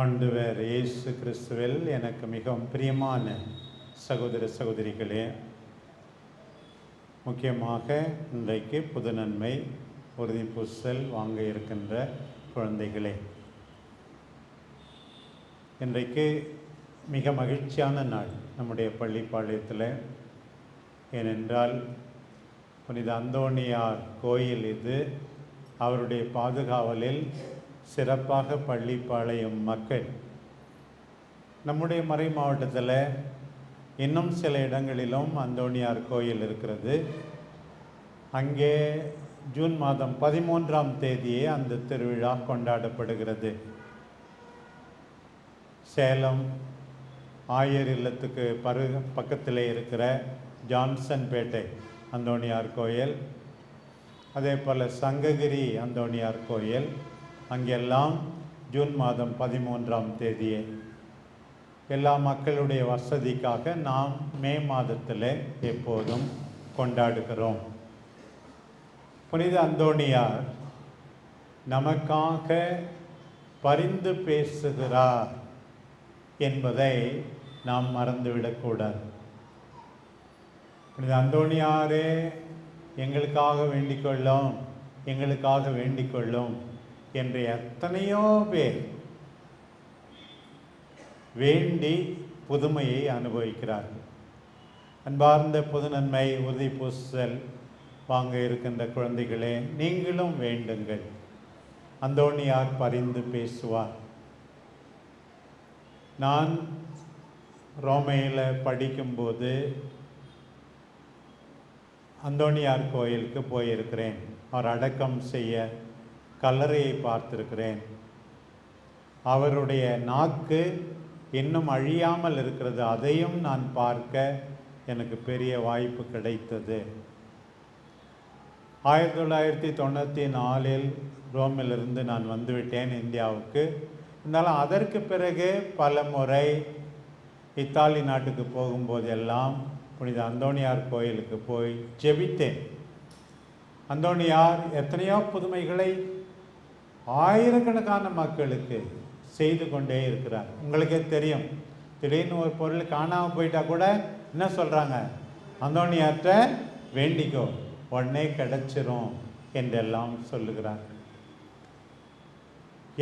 ஆண்டவர் இயேசு கிறிஸ்துவில் எனக்கு மிகவும் பிரியமான சகோதர சகோதரிகளே முக்கியமாக இன்றைக்கு புது நன்மை உறுதி பூசல் வாங்க இருக்கின்ற குழந்தைகளே. இன்றைக்கு மிக மகிழ்ச்சியான நாள் நம்முடைய பள்ளிப்பாளையத்தில் ஏனென்றால் புனித அந்தோணியார் கோயில் இது. அவருடைய பாதுகாவலில் சிறப்பாக பள்ளிப்பாளையம் மக்கள். நம்முடைய மறை மாவட்டத்தில் இன்னும் சில இடங்களிலும் அந்தோணியார் கோயில் இருக்கிறது. அங்கே ஜூன் மாதம் பதிமூன்றாம் தேதியே அந்த திருவிழா கொண்டாடப்படுகிறது. சேலம் ஆயர் இல்லத்துக்கு பரு பக்கத்திலே இருக்கிற ஜான்சன் பேட்டை அந்தோணியார் கோயில். அதே போல் சங்ககிரி அந்தோணியார் கோயில். அங்கெல்லாம் ஜூன் மாதம் பதிமூன்றாம் தேதியே. எல்லா மக்களுடைய வசதிக்காக நாம் மே மாதத்தில் எப்போதும் கொண்டாடுகிறோம். புனித அந்தோணியார் நமக்காக பரிந்து பேசுகிறார் என்பதை நாம் மறந்துவிடக்கூடாது. புனித அந்தோணியாரே எங்களுக்காக வேண்டிக் கொள்ளும் எங்களுக்காக வேண்டிக் கொள்ளும். என்று எத்தனையோ பேர் வேண்டி புதுமையை அனுபவிக்கிறார்கள். அன்பார்ந்த புது நன்மை உறுதி பூசல் வாங்க இருக்கின்ற குழந்தைகளே நீங்களும் வேண்டுங்கள். அந்தோணியார் பரிந்து பேசுவார். நான் ரோமையில் படிக்கும்போது அந்தோணியார் கோயிலுக்கு போயிருக்கிறேன். அவர் அடக்கம் செய்ய கல்லறையை பார்த்திருக்கிறேன். அவருடைய நாக்கு இன்னும் அழியாமல் இருக்கிறது. அதையும் நான் பார்க்க எனக்கு பெரிய வாய்ப்பு கிடைத்தது. ஆயிரத்தி தொள்ளாயிரத்தி தொண்ணூற்றி நாலில் ரோமிலிருந்து நான் வந்துவிட்டேன் இந்தியாவுக்கு. இருந்தாலும் அதற்கு பிறகு பல முறை இத்தாலி நாட்டுக்கு போகும்போதெல்லாம் புனித அந்தோணியார் கோயிலுக்கு போய் ஜெபித்தேன். அந்தோணியார் எத்தனையோ புதுமைகளை ஆயிரக்கணக்கான மக்களுக்கு செய்து கொண்டே இருக்கிறார். உங்களுக்கே தெரியும். திடீர்னு ஒரு பொருள் காணாமல் போயிட்டா கூட என்ன சொல்கிறாங்க அந்தோனியார்கிட்ட வேண்டிக்கோ உடனே கிடைச்சிரும் என்றெல்லாம் சொல்லுகிறார்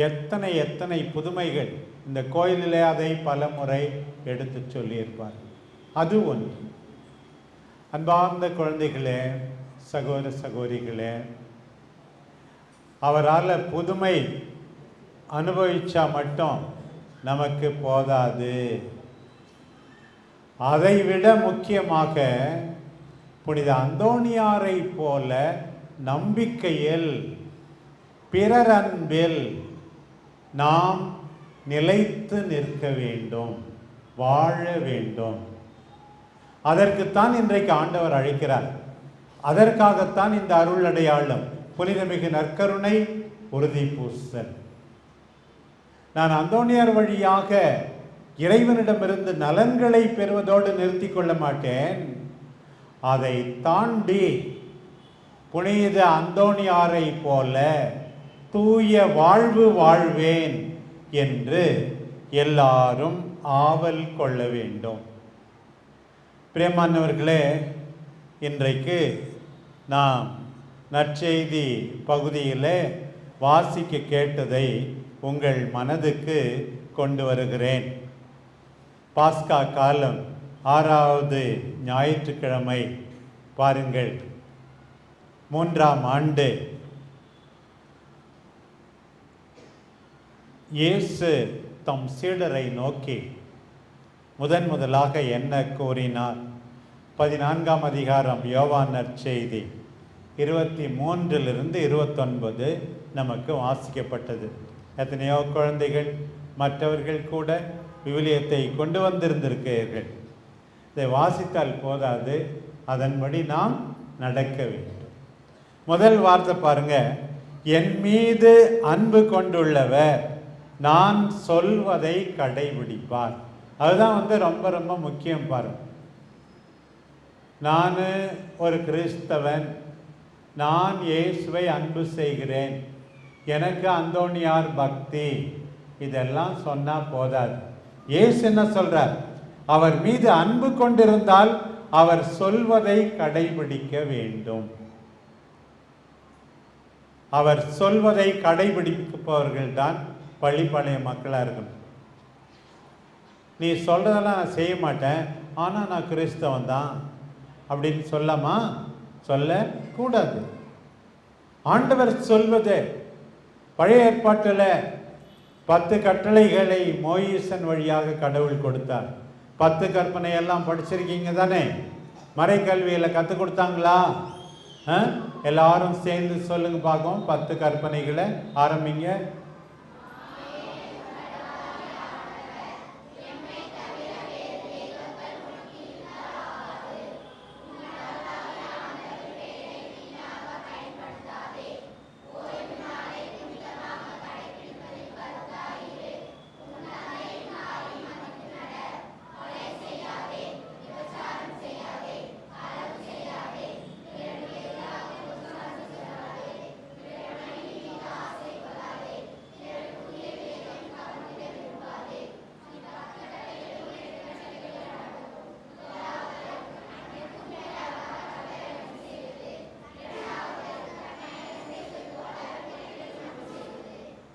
எத்தனை எத்தனை புதுமைகள் இந்த கோயிலிலே அதை பல முறை எடுத்து சொல்லியிருப்பார் அது ஒன்று. அன்பார்ந்த குழந்தைகளே சகோதர சகோதரிகளே அவரால் புதுமை அனுபவிச்சா மட்டும் நமக்கு போதாது. அதைவிட முக்கியமாக புனித அந்தோணியாரை போல நம்பிக்கையில் பிறர் அன்பில் நாம் நிலைத்து நிற்க வேண்டும் வாழ வேண்டும். அதற்குத்தான் இன்றைக்கு ஆண்டவர் அழைக்கிறார். அதற்காகத்தான் இந்த அருள் அடையாளம் புனிதமிகு நற்கருணை உறுதி பூசல் நான் அந்தோனியார் வழியாக இறைவனிடமிருந்து நலன்களை பெறுவதோடு நிறுத்தி கொள்ள மாட்டேன். அதை தாண்டி புனித அந்தோணியாரை போல தூய வாழ்வு வாழ்வேன் என்று எல்லாரும் ஆவல் கொள்ள வேண்டும். பிரேமானவர்களே இன்றைக்கு நாம் நற்செய்தி பகுதியிலே வாசிக்க கேட்டதை உங்கள் மனதுக்கு கொண்டு வருகிறேன். பாஸ்கா காலம் ஆறாவது ஞாயிற்றுக்கிழமை. பாருங்கள். மூன்றாம் ஆண்டு. இயேசு தம் சீடரை நோக்கி முதன் முதலாக என்ன கூறினார்? பதினான்காம் அதிகாரம் யோவான் நற்செய்தி. இருபத்தி மூன்றிலிருந்து இருபத்தொன்பது நமக்கு வாசிக்கப்பட்டது. எத்தனையோ குழந்தைகள் மற்றவர்கள் கூட விவிலியத்தை கொண்டு வந்திருந்திருக்கிறீர்கள். இதை வாசித்தால் போதாது. அதன்படி நாம் நடக்க வேண்டும். முதல் வார்த்தை பாருங்க. என் மீது அன்பு கொண்டுள்ளவர் நான் சொல்வதை கடைபிடிப்பார். அதுதான் வந்து ரொம்ப ரொம்ப முக்கியம் பாருங்க. நான் ஒரு கிறிஸ்தவன் நான் இயேசுவை அன்பு செய்கிறேன். எனக்கு அந்தோணியார் பக்தி. இதெல்லாம் சொன்னால் போதாது. இயேசு என்ன சொல்றார்? அவர் மீது அன்பு கொண்டிருந்தால் அவர் சொல்வதை கடைபிடிக்க வேண்டும். அவர் சொல்வதை கடைபிடிப்பவர்கள் தான் பள்ளிப்பாளைய மக்களாக இருக்கணும். நீ சொல்றதெல்லாம் நான் செய்ய மாட்டேன். ஆனால் நான் கிறிஸ்தவன் தான் அப்படின்னு சொல்லாமா சொல்ல கூடாது. ஆண்டவர் சொல்வது பழைய ஏற்பாட்டில் பத்து கட்டளைகளை மோயிசன் வழியாக கடவுள் கொடுத்தார். பத்து கற்பனை எல்லாம் படிச்சிருக்கீங்க தானே? மறைக்கல்வியில் கற்றுக் கொடுத்தாங்களா? ஆ? எல்லாரும் சேர்ந்து சொல்லுங்க பார்க்கும் பத்து கற்பனைகளை ஆரம்பிங்க.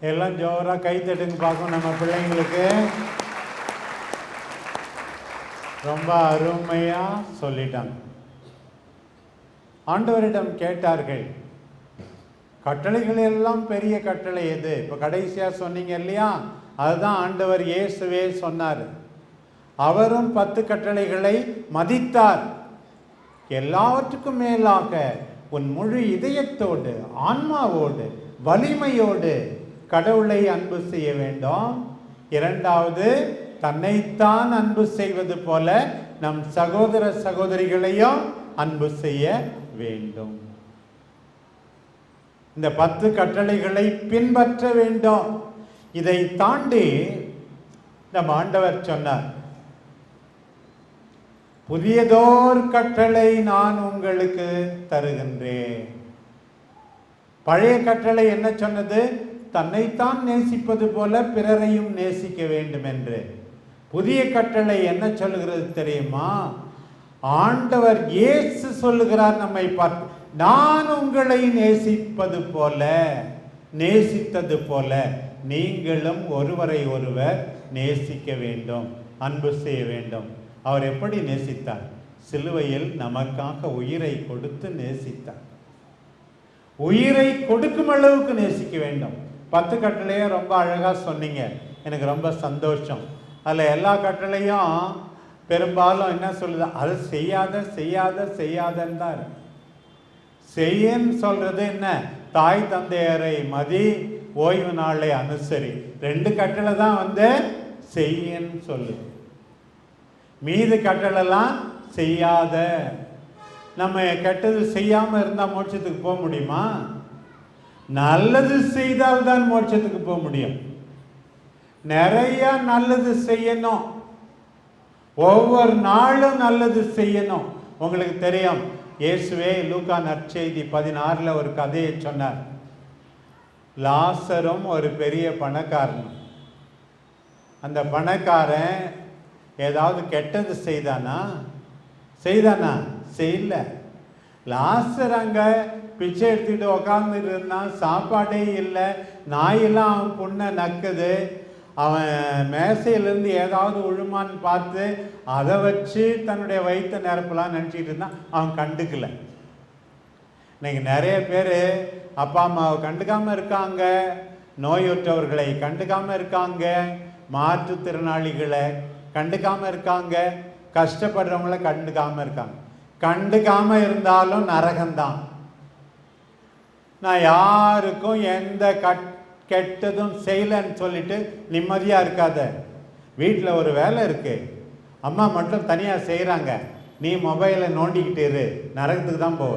எல்லாம் ஜோராக கை தட்டுன்னு பார்க்கும் நம்ம பிள்ளைங்களுக்கு. ரொம்ப அருமையாக சொல்லிட்டாங்க. ஆண்டவரிடம் கேட்டார்கள் கட்டளைகள் எல்லாம் பெரிய கட்டளை எது? இப்போ கடைசியாக சொன்னீங்க இல்லையா? அதுதான் ஆண்டவர் இயேசுவே சொன்னார். அவரும் பத்து கட்டளைகளை மதித்தார். எல்லாவற்றுக்கும் மேலாக உன் முழு இதயத்தோடு ஆன்மாவோடு வலிமையோடு கடவுளை அன்பு செய்ய வேண்டும். இரண்டாவது தன்னைத்தான் அன்பு செய்வது போல நம் சகோதர சகோதரிகளையும் அன்பு செய்ய வேண்டும். இந்த பத்து கட்டளைகளை பின்பற்ற வேண்டும். இதை தாண்டி நம் ஆண்டவர் சொன்னார் புதியதோர் கட்டளை நான் உங்களுக்கு தருகின்றேன். பழைய கட்டளை என்ன சொன்னது? தன்னைத்தான் நேசிப்பது போல பிறரையும் நேசிக்க வேண்டும் என்று புதிய கட்டளை என்ன சொல்லுகிறது தெரியுமா? ஆண்டவர் இயேசு சொல்லுகிறார் நம்மை பார்த்து நான் உங்களை நேசிப்பது போல நேசித்தது போல நீங்களும் ஒருவரை ஒருவர் நேசிக்க வேண்டும் அன்பு செய்ய வேண்டும். அவர் எப்படி நேசித்தார்? சிலுவையில் நமக்காக உயிரை கொடுத்து நேசித்தார். உயிரை கொடுக்கும் அளவுக்கு நேசிக்க வேண்டும். பத்து கட்டளையும் ரொம்ப அழகாக சொன்னீங்க. எனக்கு ரொம்ப சந்தோஷம். அதில் எல்லா கட்டளையும் பெரும்பாலும் என்ன சொல்லுது? அது செய்யாத செய்யாத செய்யாதன்னு தான் இருக்கு. செய்யன்னு சொல்கிறது என்ன? தாய் தந்தையரை மதி ஓய்வு நாளை அனுசரி. ரெண்டு கட்டளை தான் வந்து செய்யன்னு சொல்லுது. மீது கட்டளைலாம் செய்யாத. நம்ம கெட்டது செய்யாமல் இருந்தால் மோட்சத்துக்கு போக முடியுமா? நல்லது செய்தால் தான் மோட்சத்துக்கு போக முடியும். நிறைய நல்லது செய்யணும். ஒவ்வொரு நாளும் நல்லது செய்யணும். உங்களுக்கு தெரியும் இயேசுவே லூகா நற்செய்தி பதினாறில் ஒரு கதையை சொன்னார். லாசரும் ஒரு பெரிய பணக்காரன். அந்த பணக்காரன் ஏதாவது கெட்டது செய்தானா? செய்தானா? செய்யல. லாஸ்டர் அங்கே பிச்சை எடுத்துக்கிட்டு உக்காந்துட்டு இருந்தான். சாப்பாடே இல்லை. நாயெல்லாம் அவன் புண்ணை நக்குது. அவன் மேசையிலேருந்து ஏதாவது உழுமான்னு பார்த்து அதை வச்சு தன்னுடைய வயிற்ற நிரப்பலாம் நினச்சிக்கிட்டு இருந்தான். அவன் கண்டுக்கல. இன்னைக்கு நிறைய பேர் அப்பா அம்மாவை கண்டுக்காமல் இருக்காங்க. நோயுற்றவர்களை கண்டுக்காமல் இருக்காங்க. மாற்றுத்திறனாளிகளை கண்டுக்காமல் இருக்காங்க. கஷ்டப்படுறவங்கள கண்டுக்காமல் இருக்காங்க. கண்டுக்காமல் இருந்தாலும் நரகம்தான். நான் யாருக்கும் எந்த கட் கெட்டதும் செய்யலைன்னு சொல்லிட்டு நிம்மதியாக இருக்காத. வீட்டில் ஒரு வேலை இருக்கு. அம்மா மட்டும் தனியாக செய்கிறாங்க நீ மொபைலை நோண்டிக்கிட்டு இரு. நரகத்துக்கு தான் போவ.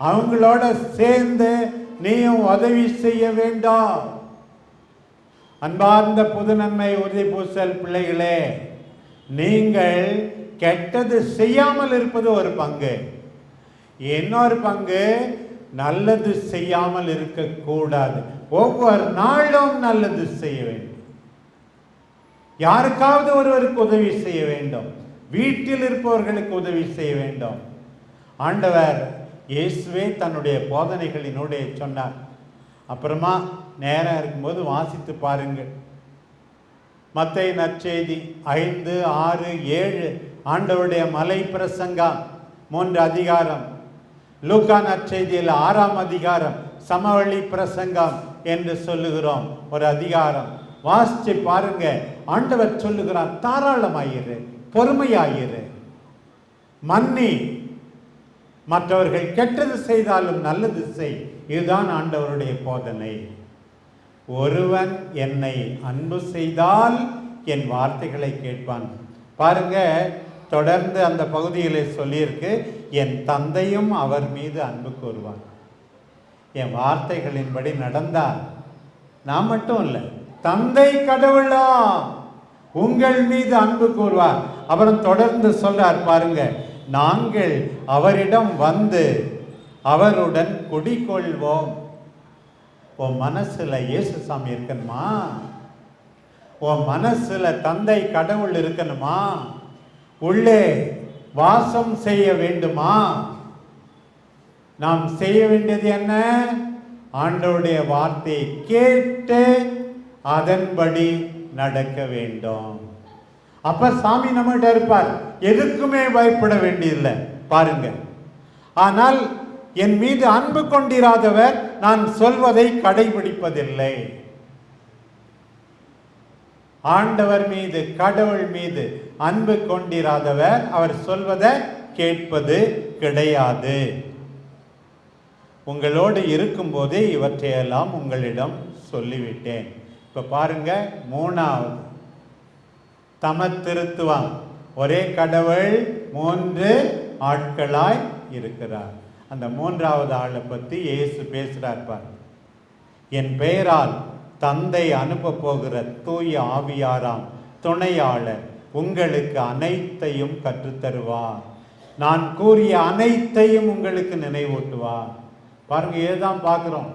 அவங்களோட சேர்ந்து நீயும் உதவி செய்ய வேண்டாம். அன்பார்ந்த புது நன்மை உறுதி பூசல் பிள்ளைகளே நீங்கள் கெட்டது செய்யாமல் இருப்பது ஒரு பங்கு. இன்னொரு பங்கு நல்லது செய்யாமல் இருக்கக்கூடாது. ஒவ்வொரு நாளும் நல்லது செய்ய வேண்டும். யாருக்காவது ஒருவருக்கு உதவி செய்ய வேண்டும். வீட்டில் இருப்பவர்களுக்கு உதவி செய்ய வேண்டும். ஆண்டவர் இயேசுவே தன்னுடைய போதனைகளினுடைய சொன்னார். அப்புறமா நேரம் இருக்கும்போது வாசித்து பாருங்கள். மத்தை நற்செய்தி ஐந்து ஆறு ஏழு. ஆண்டவருடைய மலை பிரசங்கம் மூன்று அதிகாரம். லூக்கா நற்செய்தியில் ஆறாம் அதிகாரம் சமவெளி பிரசங்கம் என்று சொல்லுகிறோம். ஒரு அதிகாரம். வாசிச்சு பாருங்க. ஆண்டவர் சொல்லுகிறார் தாராளமாயிரு பொறுமையாயிரு. மன்னி மற்றவர்கள் கெட்டது செய்தாலும் நல்லது செய். இதுதான் ஆண்டவருடைய போதனை. ஒருவன் என்னை அன்பு செய்தால் என் வார்த்தைகளை கேட்பான். பாருங்க தொடர்ந்து அந்த பகுதிகளை சொல்லியிருக்கு. என் தந்தையும் அவர் மீது அன்பு கூறுவார். என் வார்த்தைகளின்படி நடந்தால் நான் மட்டும் இல்லை தந்தை கடவுளா உங்கள் மீது அன்பு கூறுவார். அப்புறம் தொடர்ந்து சொல்றார் பாருங்க நாங்கள் அவரிடம் வந்து அவருடன் குடிக்கொள்வோம் உன் மனசுல இயேசு சாமி இருக்கணுமா? உன் மனசுல தந்தை கடவுள் இருக்கணுமா? உள்ளே வாசம் செய்ய வேண்டுமா? நாம் செய்ய வேண்டியது என்ன? ஆண்டவருடைய வார்த்தையை கேட்டு அதன்படி நடக்க வேண்டும். அப்ப சாமி நம்மகிட்ட இருப்பார். எதுக்குமே பயப்பட வேண்டியதில்லை. பாருங்க. ஆனால் என் மீது அன்பு கொண்டிராதவர் நான் சொல்வதை கடைபிடிப்பதில்லை. ஆண்டவர் மீது கடவுள் மீது அன்பு கொண்டிராதவர் அவர் சொல்வதை கேட்பது கிடையாது. உங்களோடு இருக்கும்போதே இவற்றையெல்லாம் உங்களிடம் சொல்லிவிட்டேன். இப்போ பாருங்க மூணாவது. தமத்திருத்துவம். ஒரே கடவுள் மூன்று ஆட்களாய் இருக்கிறார். அந்த மூன்றாவது ஆளை பற்றி இயேசு பேசுகிறார் பாரு என் பெயரால் தந்தை அனுப்ப போகிற தூய ஆவியாராம் துணையாளர் உங்களுக்கு அனைத்தையும் கற்றுத்தருவார். நான் கூறிய அனைத்தையும் உங்களுக்கு நினைவூட்டுவார். பாருங்க ஏதான் பார்க்குறோம்.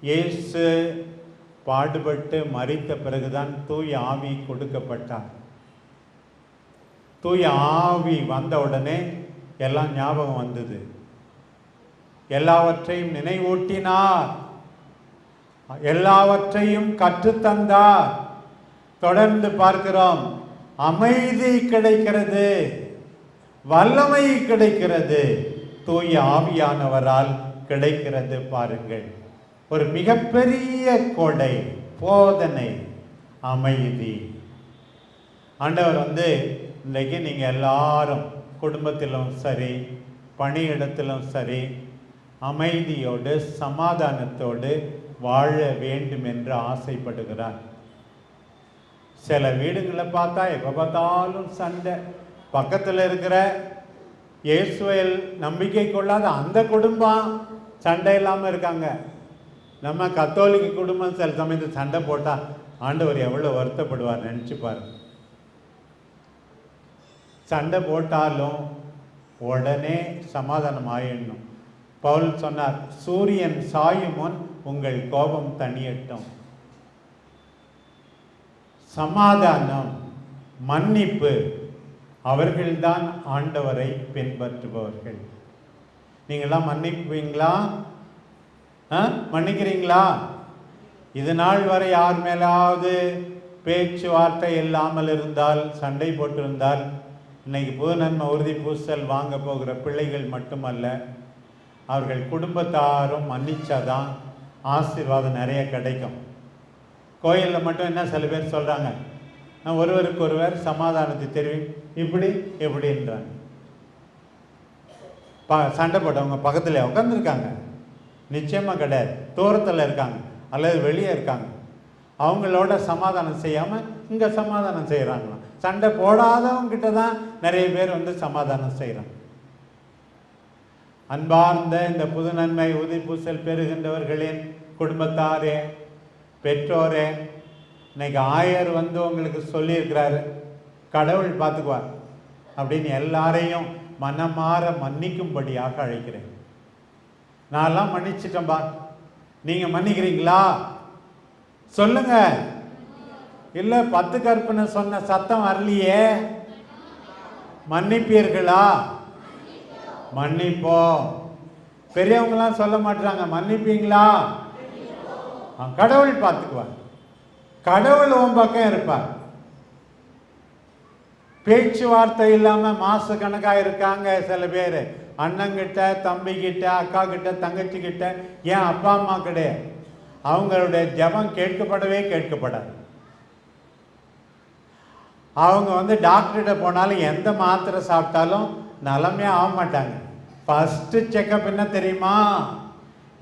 இயேசு பாடுபட்டு மறித்த பிறகுதான் தூய ஆவி கொடுக்கப்பட்டார். தூய ஆவி வந்த உடனே எல்லாம் ஞாபகம் வந்தது. எல்லாவற்றையும் நினைவூட்டினார். எல்லாவற்றையும் கற்றுத்தந்தார். தொடர்ந்து பார்க்கிறோம். அமைதி கிடைக்கிறது. வல்லமை கிடைக்கிறது. தூய ஆவியானவரால் கிடைக்கிறது பாருங்கள். ஒரு மிகப்பெரிய கொடை போதனை அமைதி. ஆண்டவர் வந்து இன்றைக்கு நீங்கள் எல்லாரும் குடும்பத்திலும் சரி பணியிடத்திலும் சரி அமைதியோடு சமாதானத்தோடு வாழ வேண்டும் என்று ஆசைப்படுகிறார். சில வீடுங்களை பார்த்தா எப்போ பார்த்தாலும் சண்டை. பக்கத்தில் இருக்கிற இயேசுவையில் நம்பிக்கை கொள்ளாத அந்த குடும்பம் சண்டை இல்லாமல் இருக்காங்க. நம்ம கத்தோலிக்க குடும்பம் சில சமயத்தில் சண்டை போட்டால் ஆண்டவர் எவ்வளோ வருத்தப்படுவார் நினச்சி சண்டை போட்டாலும் உடனே சமாதானம் ஆயிடணும். பவுல் சொன்னார் சூரியன் சாயும் முன் உங்கள் கோபம் தனியட்டும் சமாதானம் மன்னிப்பு அவர்கள்தான் ஆண்டவரை பின்பற்றுபவர்கள். நீங்களாம் மன்னிப்புவீங்களா ஆ? மன்னிக்கிறீங்களா? இது நாள் வரை யார் மேலாவது பேச்சுவார்த்தை இல்லாமல் இருந்தால் சண்டை போட்டிருந்தால் இன்னைக்கு புதுநன்மை உறுதி பூசல் வாங்க போகிற பிள்ளைகள் மட்டுமல்ல அவர்கள் குடும்பத்தாரும் மன்னிச்சாதான் ஆசீர்வாதம் நிறைய கிடைக்கும். கோயிலில் மட்டும் என்ன சில பேர் சொல்கிறாங்க நான் ஒருவருக்கு ஒருவர் சமாதானத்தை தெரிவி இப்படி எப்படின்றாங்க. ப சண்டை போட்டவங்க பக்கத்தில் உட்காந்துருக்காங்க நிச்சயமாக கிடையாது. தூரத்தில் இருக்காங்க. அல்லது வெளியே இருக்காங்க. அவங்களோட சமாதானம் செய்யாமல் இங்கே சமாதானம் செய்கிறாங்களாம் சண்டை போடாதவங்கிட்ட தான் நிறைய பேர் வந்து சமாதானம் செய்கிறாங்க அன்பார்ந்த இந்த புது நன்மை உதிப்பூசல் பெறுகின்றவர்களின் குடும்பத்தாரே பெற்றோரே இன்னைக்கு ஆயர் வந்து உங்களுக்கு சொல்லியிருக்கிறாரு கடவுள் பார்த்துக்குவார் அப்படின்னு எல்லாரையும் மனமாற மன்னிக்கும்படியாக அழைக்கிறேன். நான்லாம் மன்னிச்சிட்டேன்பா. நீங்க மன்னிக்கிறீங்களா? சொல்லுங்க. இல்ல பத்து கற்பனை சொன்ன சத்தம் வரலையே. மன்னிப்பீர்களா? மன்னிப்போம் பெரியவங்களாம் சொல்ல மாட்டாங்க மன்னிப்பீங்களா? கடவுள் பார்த்துக்குவார். கடவுள் உன் பக்கம் இருப்பார். பேச்சுவார்த்தை இல்லாம மாச கணக்காக இருக்காங்க சில பேர். அண்ணங்கிட்ட தம்பி கிட்ட அக்கா கிட்ட தங்கச்சி கிட்ட ஏன் அப்பா அம்மா கிடையாது. அவங்களுடைய ஜெபம் கேட்கப்படவே கேட்கப்படாது. அவங்க வந்து டாக்டர்கிட்ட போனாலும் எந்த மாத்திரை சாப்பிட்டாலும் நலமே ஆக மாட்டாங்க ஃபஸ்ட்டு செக்கப் என்ன தெரியுமா?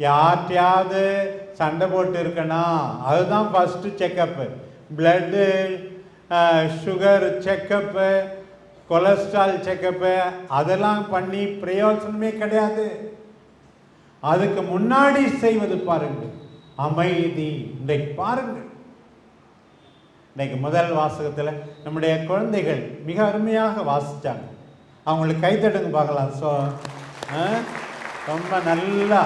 யார்கிட்டயாவது சண்டை போட்டு இருக்கணும் அதுதான் first checkup blood sugar checkup cholesterol checkup அதெல்லாம் பண்ணி பிரயோஜனமே கிடையாது. அதுக்கு முன்னாடி செய்வது பாருங்கள். அமைதி. இன்றைக்கு பாருங்கள். இன்றைக்கு முதல் வாசகத்தில் நம்முடைய குழந்தைகள் மிக அருமையாக வாசித்தாங்க அவங்களுக்கு கைத்தட்டுங்க பார்க்கலாம். ஸோ ரொம்ப நல்லா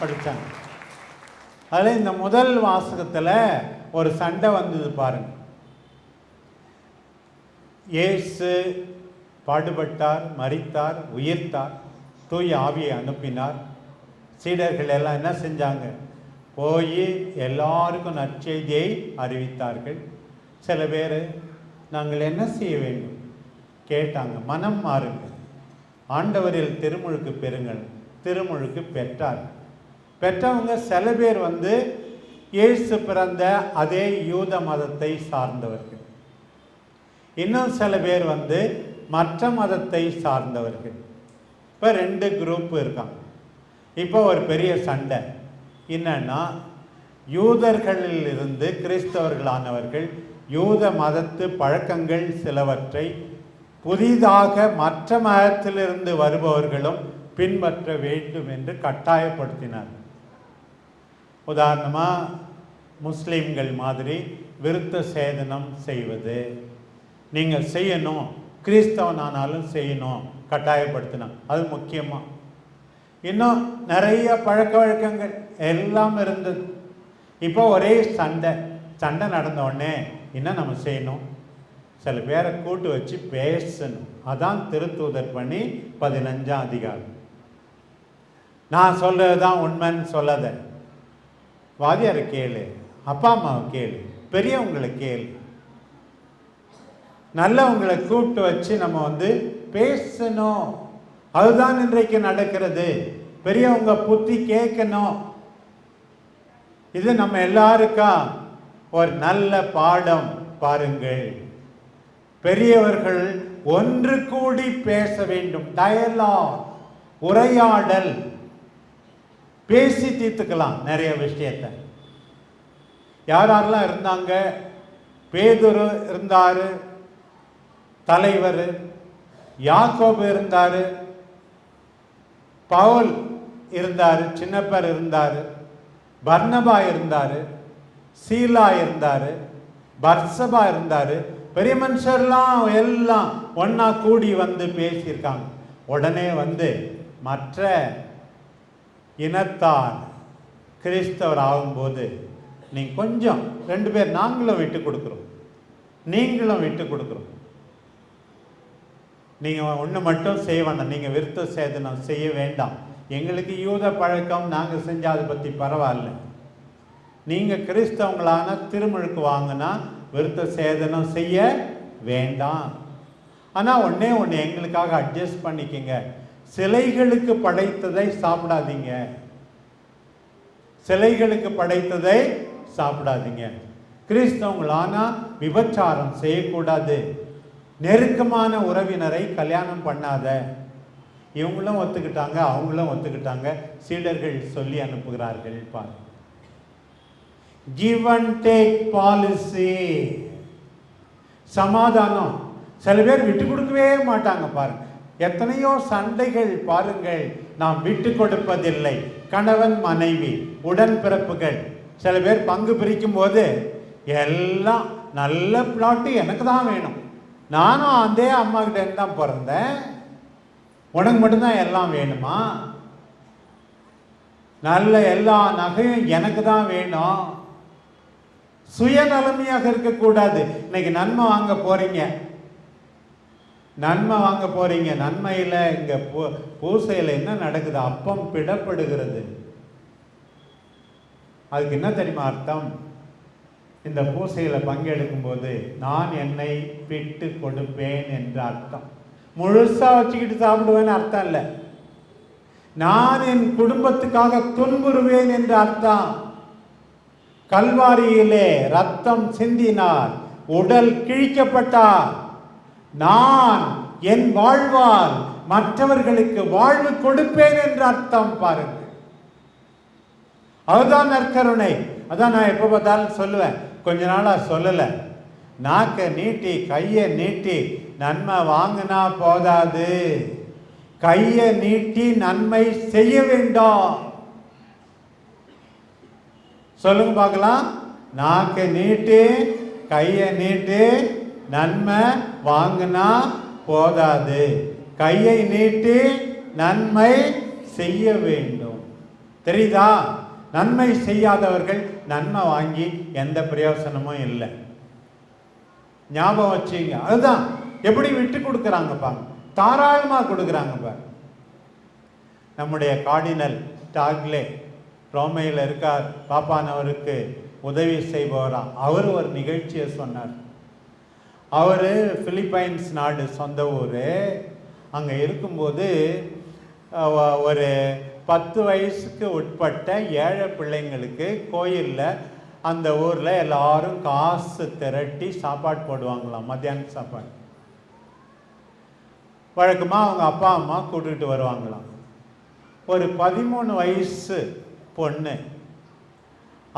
படித்தாங்க அதில் இந்த முதல் வாசகத்தில் ஒரு சண்டை வந்தது பாருங்க. ஏசு பாடுபட்டார் மறித்தார் உயிர்த்தார் தூய் ஆவியை அனுப்பினார். சீடர்கள் எல்லாம் என்ன செஞ்சாங்க? போய் எல்லாருக்கும் நற்செய்தியை அறிவித்தார்கள். சில பேர் நாங்கள் என்ன செய்ய வேண்டும்? கேட்டாங்க மனம் மாறுங்க. ஆண்டவரில் திருமுழுக்கு பெறுங்கள். திருமுழுக்கு பெற்றார். பெற்றவங்க சில பேர் வந்து இயேசு பிறந்த அதே யூத மதத்தை சார்ந்தவர்கள். இன்னும் சில பேர் வந்து மற்ற மதத்தை சார்ந்தவர்கள். இப்போ ரெண்டு குரூப் இருக்காங்க. இப்போ ஒரு பெரிய சண்டை. என்னன்னா யூதர்களில் இருந்து கிறிஸ்தவர்களானவர்கள் யூத மதத்து பழக்கங்கள் சிலவற்றை புதிதாக மற்ற மதத்திலிருந்து வருபவர்களும் பின்பற்ற வேண்டும் என்று கட்டாயப்படுத்தினார். உதாரணமாக முஸ்லீம்கள் மாதிரி விருத்த சேதனம் செய்வது. நீங்கள் செய்யணும் கிறிஸ்தவனானாலும் செய்யணும் கட்டாயப்படுத்தினான் அது முக்கியமாக இன்னும் நிறைய பழக்க வழக்கங்கள் எல்லாம் இருந்தது. இப்போ ஒரே சண்டை. சண்டை நடந்த உடனே என்ன நம்ம செய்யணும்? சில பேரை கூட்டு வச்சு பேசணும். அதான் திருத்தூதர் பண்ணி பதினஞ்சாம் அதிகாரம். நான் சொல்றது தான் உண்மைன்னு சொல்லாத. வாதியாரை கேளு அப்பா அம்மாவை கேளு பெரியவங்களை கேளு. நல்லவங்களை கூப்பிட்டு வச்சு நம்ம வந்து பேசணும். அதுதான் இன்றைக்கு நடக்கிறது. பெரியவங்க புத்தி கேட்கணும். இது நம்ம எல்லாருக்கா ஒரு நல்ல பாடம் பாருங்கள். பெரியவர்கள் ஒன்று கூடி பேச வேண்டும். டயலாக் உரையாடல். பேசி தீர்த்துக்கலாம் நிறைய விஷயத்தை. யார் யாரெல்லாம் இருந்தாங்க? பேதுரு இருந்தார் தலைவர் யாக்கோபு இருந்தார் பவுல் இருந்தார் சின்னப்பர் இருந்தார் பர்ணபா இருந்தார் சீலா இருந்தார் பர்சபா இருந்தார் பெரிய மனுஷர்லாம் எல்லாம் ஒன்றா கூடி வந்து பேசியிருக்காங்க. உடனே வந்து மற்ற இனத்தார் கிறிஸ்தவர் ஆகும்போது நீங்கள் கொஞ்சம் ரெண்டு பேர் நாங்களும் விட்டு கொடுக்குறோம். நீங்களும் விட்டு கொடுக்குறோம். நீங்கள் ஒன்று மட்டும் செய்ய வேண்டாம். நீங்கள் விருத்த சேதனம் செய்ய வேண்டாம். எங்களுக்கு யூத பழக்கம் நாங்கள் செஞ்சால் அதை பற்றி பரவாயில்ல. நீங்கள் கிறிஸ்தவங்களான திருமுழுக்கு வாங்கினா விருத்த சேதனம் செய்ய வேண்டாம். ஆனால் ஒன்றே ஒன்று எங்களுக்காக அட்ஜஸ்ட் பண்ணிக்கங்க. சிலைகளுக்கு படைத்ததை சாப்பிடாதீங்க. சிலைகளுக்கு படைத்ததை சாப்பிடாதீங்க. கிறிஸ்தவங்களானா விபச்சாரம் செய்யக்கூடாது. நெருக்கமான உறவினரை கல்யாணம் பண்ணாத. இவங்களும் ஒத்துக்கிட்டாங்க அவங்களும் ஒத்துக்கிட்டாங்க. சீடர்கள் சொல்லி அனுப்புகிறார்கள் பாருங்கள் கிவ் அண்ட் டேக் பாலிசி சமாதானம். சில பேர் விட்டு கொடுக்கவே மாட்டாங்க பாருங்க. எத்தனையோ சண்டைகள் பாருங்கள். நாம் விட்டு கொடுப்பதில்லை. கணவன் மனைவி உடன்பிறப்புகள் சில பேர் பங்கு பிரிக்கும் போது எல்லாம் நல்ல பிளாட்டு எனக்கு தான் வேணும். நானும் அதே அம்மா கிட்ட தான் பிறந்தேன். உனக்கு மட்டும்தான் எல்லாம் வேணுமா? நல்ல எல்லா நகையும் எனக்கு தான் வேணும். சுயநலமையாக இருக்கக்கூடாது. இன்னைக்கு நன்மை வாங்க போறீங்க. நன்மை வாங்க போறீங்க. நன்மையில் இங்க பூ பூசையில் என்ன நடக்குது? அப்பம் பிடப்படுகிறது. அதுக்கு என்ன தெரியுமா அர்த்தம்? இந்த பூசையில் பங்கெடுக்கும் போது நான் என்னை பிட்டு கொடுப்பேன் என்ற அர்த்தம். முழுசா வச்சுக்கிட்டு சாப்பிடுவேன்னு அர்த்தம் இல்லை. நான் என் குடும்பத்துக்காக துன்புறுவேன் என்ற அர்த்தம். கல்வாரியிலே ரத்தம் சிந்தினார் உடல் கிழிக்கப்பட்டார். நான் என் வாழ்வால் மற்றவர்களுக்கு வாழ்வு கொடுப்பேன் என்று அர்த்தம் பாருங்க அதுதான் நற்கருணை. அதான் நான் எப்போ பார்த்தாலும் சொல்லுவேன். கொஞ்ச நாளா சொல்லலை. நாக்கை நீட்டி கையை நீட்டி நன்மை வாங்கினா போதாது. கையை நீட்டி நன்மை செய்ய வேண்டாம். சொல்லுங்க பார்க்கலாம். நாக்கை நீட்டு கையை நீட்டு நன்மை வாங்கினா போதாது. கையை நீட்டி நன்மை செய்ய வேண்டும். தெரியுதா? நன்மை செய்யாதவர்கள் நன்மை வாங்கி எந்த பிரயோசனமும் இல்லை. ஞாபகம் வச்சுங்க. அதுதான். எப்படி விட்டு கொடுக்குறாங்கப்பா தாராளமாக கொடுக்குறாங்கப்பா நம்முடைய கார்டினல் டாக்லே ரோமையில் இருக்கார் பாப்பானவருக்கு உதவி செய்பவராம். அவர் ஒரு நிகழ்ச்சியை சொன்னார். அவர் பிலிப்பைன்ஸ் நாடு சொந்த ஊர். அங்கே இருக்கும்போது ஒரு பத்து வயசுக்கு உட்பட்ட ஏழை பிள்ளைங்களுக்கு கோயிலில் அந்த ஊரில் எல்லாரும் காசு திரட்டி சாப்பாடு போடுவாங்களாம் மத்தியான சாப்பாடு. வழக்கமாக அவங்க அப்பா அம்மா கூட்டிகிட்டு வருவாங்களாம். ஒரு பதிமூணு வயசு பொண்ணு.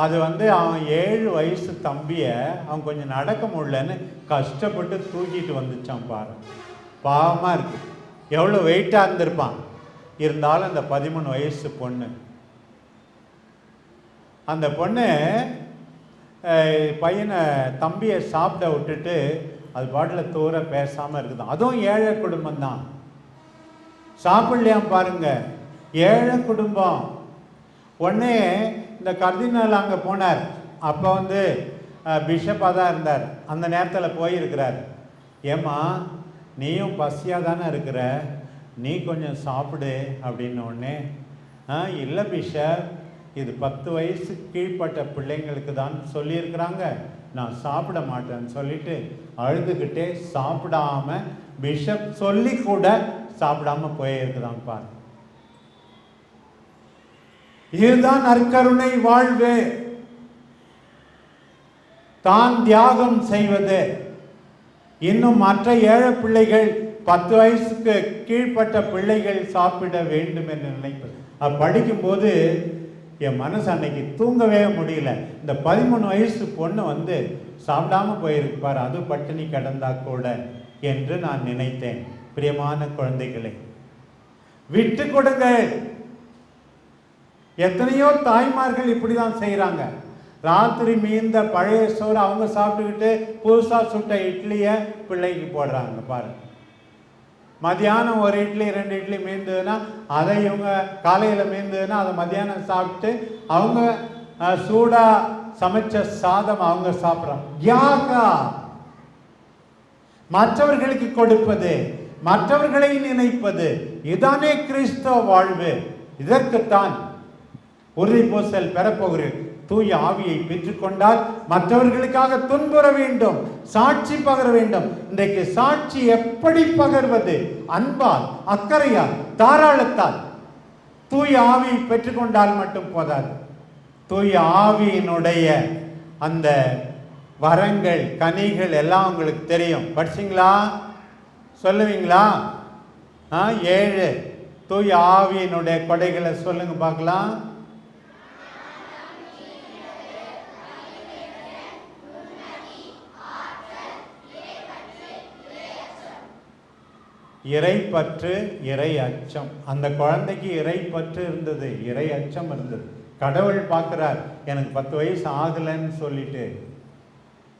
அது வந்து அவன் ஏழு வயசு தம்பியை அவன் கொஞ்சம் நடக்க முடியலன்னு கஷ்டப்பட்டு தூக்கிட்டு வந்துச்சான் பாரு. பாவமாக இருக்கு. எவ்வளோ வெயிட்டாக இருந்திருப்பான். இருந்தாலும் அந்த பதிமூணு வயசு பொண்ணு. அந்த பொண்ணு பையனை தம்பியை சாப்பிட விட்டுட்டு அது பாட்டில் தூர பேசாமல் இருக்குது அதுவும் ஏழை குடும்பம்தான். சாப்பிடலையாம் பாருங்க. ஏழை குடும்பம். உடனே இந்த கர்தினால் அங்கே போனார். அப்போ வந்து பிஷப்பாக தான் இருந்தார். அந்த நேரத்தில் போயிருக்கிறார். ஏம்மா நீயும் பசியாக தானே இருக்கிற? நீ கொஞ்சம் சாப்பிடு அப்படின்னு ஒன்று ஆ இல்லை பிஷப் இது பத்து வயசு கீழ்ப்பட்ட பிள்ளைங்களுக்கு தான் சொல்லியிருக்கிறாங்க. நான் சாப்பிட மாட்டேன்னு சொல்லிட்டு அழுதுகிட்டே சாப்பிடாம பிஷப் சொல்லி கூட சாப்பிடாம போயிருக்குதான் பாரு. இதுதான் நற்கருணை வாழ்வு. தான் தியாகம் செய்வது. இன்னும் மற்ற ஏழை பிள்ளைகள் பத்து வயசுக்கு கீழ்ப்பட்ட பிள்ளைகள் சாப்பிட வேண்டும் என்று நினைப்பது. அது படிக்கும்போது என் மனசு அன்னைக்கு தூங்கவே முடியல. இந்த பதிமூணு வயசு பொண்ணு வந்து சாப்பிடாம போயிருப்பார். அது பட்டினி கிடந்தா கூட என்று நான் நினைத்தேன். பிரியமான குழந்தைகளை விட்டு கொடுங்கள். எத்தனையோ தாய்மார்கள் இப்படி தான் செய்கிறாங்க ராத்திரி மீந்த பழைய சோறு அவங்க சாப்பிட்டுக்கிட்டு புதுசாக சுட்ட இட்லியை பிள்ளைக்கு போடுறாங்க பாருங்கள் மதியானம் ஒரு இட்லி ரெண்டு இட்லி மீந்ததுன்னா அதை இவங்க காலையில் மீந்ததுன்னா அதை மதியானம் சாப்பிட்டு அவங்க சூடாக சமைச்ச சாதம் அவங்க சாப்பிட்றாங்க. யாகா? மற்றவர்களுக்கு கொடுப்பது மற்றவர்களை நினைப்பது இதானே கிறிஸ்தவ வாழ்வு. இதற்குத்தான் உறுதி பூசல் பெறப்போகிறேன். தூய ஆவியை பெற்றுக்கொண்டால் மற்றவர்களுக்காக துன்புற வேண்டும் சாட்சி பகர வேண்டும். இன்றைக்கு சாட்சி எப்படி பகர்வது? அன்பால் அக்கறையால் தாராளத்தால். தூய ஆவியை பெற்றுக்கொண்டால் மட்டும் போதாது. தூய ஆவியினுடைய அந்த வரங்கள் கனிகள் எல்லாம் உங்களுக்கு தெரியும். படிச்சிங்களா? சொல்லுவீங்களா? ஆ ஏழு. தூய ஆவியினுடைய கொடைகளை சொல்லுங்க பார்க்கலாம். இறைப்பற்று இறை அச்சம். அந்த குழந்தைக்கு இறைப்பற்று இருந்தது இறை அச்சம் இருந்தது. கடவுள் பார்க்குறார் எனக்கு பத்து வயசு ஆகலைன்னு சொல்லிட்டு.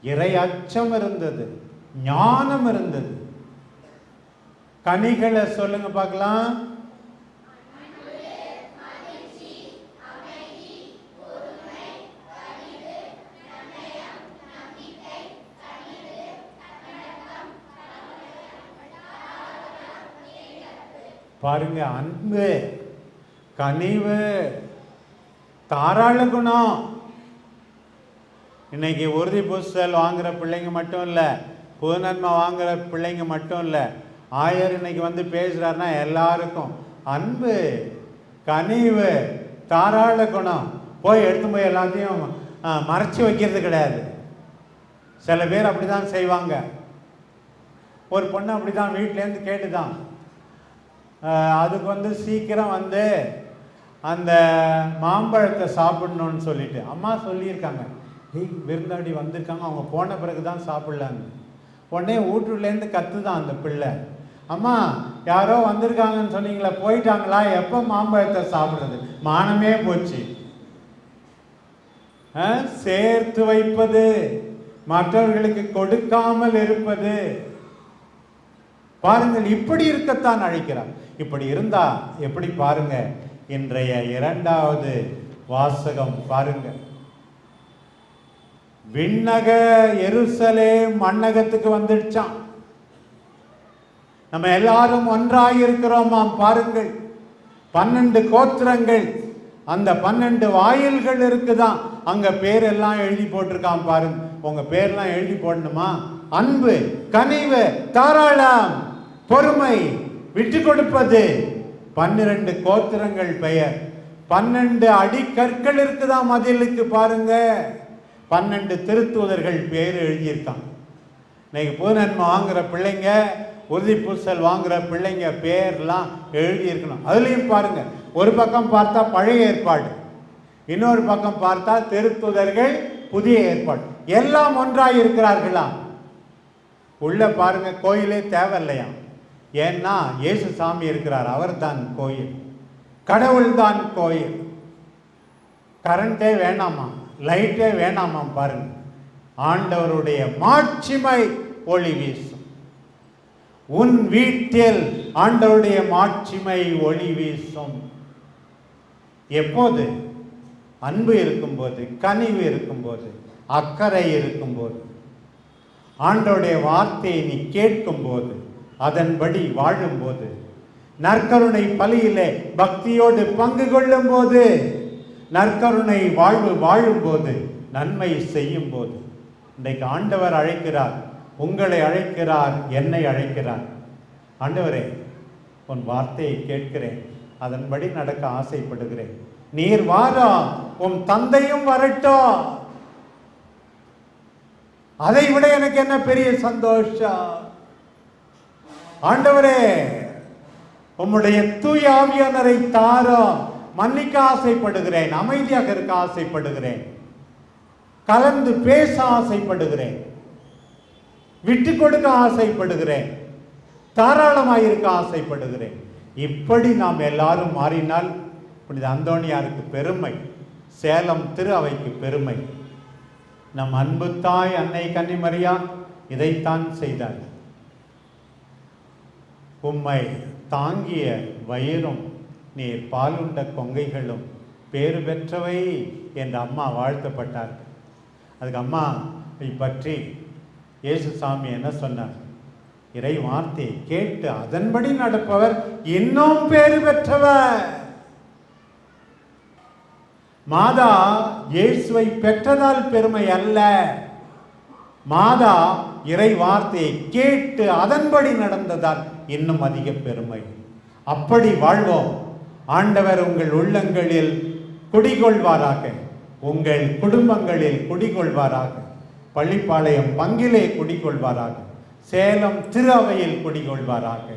இறை அச்சம் இருந்தது ஞானம் இருந்தது. கனிகளை சொல்லுங்க பார்க்கலாம். பாருங்க அன்பு கனிவு தாராள குணம். இன்னைக்கு உறுதி புஸ்தல் வாங்குற பிள்ளைங்க மட்டும் இல்லை புதுநன்மை வாங்குற பிள்ளைங்க மட்டும் இல்லை ஆயர் இன்னைக்கு வந்து பேசுறாருன்னா எல்லாருக்கும் அன்பு கனிவு தாராள குணம். போய் எடுத்து போய் எல்லாத்தையும் மறைச்சி வைக்கிறது கிடையாது. சில பேர் அப்படி தான் செய்வாங்க. ஒரு பொண்ணு அப்படி தான் வீட்டிலேருந்து கேட்டுதான். தான் அதுக்கு வந்து சீக்கிரம் வந்து அந்த மாம்பழத்தை சாப்பிடணும்னு சொல்லிட்டு. அம்மா சொல்லியிருக்காங்க. ஏய் விருந்தாடி வந்திருக்காங்க. அவங்க போன பிறகு தான் சாப்பிட்லான்னு உடனே வீட்டுலேருந்து கத்துதான் அந்த பிள்ளை. அம்மா யாரோ வந்திருக்காங்கன்னு சொன்னீங்களே போயிட்டாங்களா? எப்போ மாம்பழத்தை சாப்பிட்றது? மானமே போச்சு. ஆ, சேர்த்து வைப்பது மற்றவர்களுக்கு கொடுக்காமல் இருப்பது. பாருங்கள் இப்படி இருக்கத்தான் அழைக்கிறார். இப்படி இருந்தா எப்படி பாருங்க? இன்றைய இரண்டாவது வாசகம் பாருங்க. விண்ணக எருசலே மண்ணகத்துக்கு வந்துடுச்சான் நம்ம எல்லாரும் ஒன்றாக இருக்கிறோமாம் பாருங்கள். பன்னெண்டு கோத்திரங்கள் அந்த பன்னெண்டு வாயில்கள் இருக்குதான் அங்க பேரெல்லாம் எழுதி போட்டிருக்கான் பாருங்க. உங்க பேர்லாம் எழுதி போடணுமா? அன்பு கனிவு தாராளம் பொறுமை விட்டு கொடுப்பது பன்னிரண்டு கோத்திரங்கள் பெயர். பன்னெண்டு அடிக்கற்கள் இருக்குதா மதிலுக்கு பாருங்க. பன்னெண்டு திருத்தூதர்கள் பேர் எழுதியிருக்கான். இன்னைக்கு புதுநன்மை வாங்குற பிள்ளைங்க உறுதி பூசல் வாங்குற பிள்ளைங்க பேர்லாம் எழுதியிருக்கணும். அதுலேயும் பாருங்க. ஒரு பக்கம் பார்த்தா பழைய ஏற்பாடு. இன்னொரு பக்கம் பார்த்தா திருத்துதர்கள் புதிய ஏற்பாடு. எல்லாம் ஒன்றாக இருக்கிறார்களா உள்ள பாருங்க கோயிலே தேவையில்லையா ஏன்னா இயேசு சாமி இருக்கிறார் அவர்தான் கோயில். கடவுள் தான் கோயில். கரண்டே வேணாமா லைட்டே வேணாமா பாருங்க. ஆண்டவருடைய மாட்சிமை ஒளி வீசும். உன் வீட்டில் ஆண்டவருடைய மாட்சிமை ஒளி வீசும். எப்போது? அன்பு இருக்கும்போது கனிவு இருக்கும்போது அக்கறை இருக்கும்போது. ஆண்டவருடைய வார்த்தையை நீ கேட்கும்போது அதன்படி வாழும்போது நற்கருணை பலியிலே பக்தியோடு பங்கு கொள்ளும் போது நற்கருணை வாழ்வு வாழும்போது நன்மை செய்யும் போது இன்றைக்கு ஆண்டவர் அழைக்கிறார் உங்களை அழைக்கிறார் என்னை அழைக்கிறார். ஆண்டவரே உன் வார்த்தையை கேட்கிறேன் அதன்படி நடக்க ஆசைப்படுகிறேன். நீர் வாரா உன் தந்தையும் வரட்டும் அதை விட எனக்கு என்ன பெரிய சந்தோஷம்? ஆண்டவரே உம்முடைய தூய ஆவியானரை தாரம் மன்னிக்க ஆசைப்படுகிறேன் அமைதியாக இருக்க ஆசைப்படுகிறேன். கலந்து பேச ஆசைப்படுகிறேன். விட்டு கொடுக்க ஆசைப்படுகிறேன். தாராளமாக இருக்க ஆசைப்படுகிறேன். இப்படி நாம் எல்லாரும் மாறினால் புனித அந்தோணியாருக்கு பெருமை சேலம் திரு அவைக்கு பெருமை. நம் அன்பு தாய் அன்னை கன்னிமரியா இதைத்தான் செய்தார். உம்மை தாங்கிய வயிறும் நீர் பாலுண்ட கொங்கைகளும் பேறு பெற்றவை என்று அம்மா வாழ்த்தப்பட்டார் அதுக்கு அம்மா பற்றி இயேசு சாமி என்ன சொன்னார்? இறை வார்த்தையை கேட்டு அதன்படி நடப்பவர் இன்னும் பேறு பெற்றவர். மாதா இயேசுவை பெற்றதால் பெருமை அல்ல. மாதா இறை வார்த்தையை கேட்டு அதன்படி நடந்ததால் இன்னும் அதிக பெருமை. அப்படி வாழ்வோம். ஆண்டவர் உங்கள் உள்ளங்களில் குடிகொள்வாராக. உங்கள் குடும்பங்களில் குடிகொள்வாராக. பள்ளிப்பாளையம் பங்கிலே குடிகொள்வாராக. சேலம் திரு அவையில் குடிகொள்வாராக.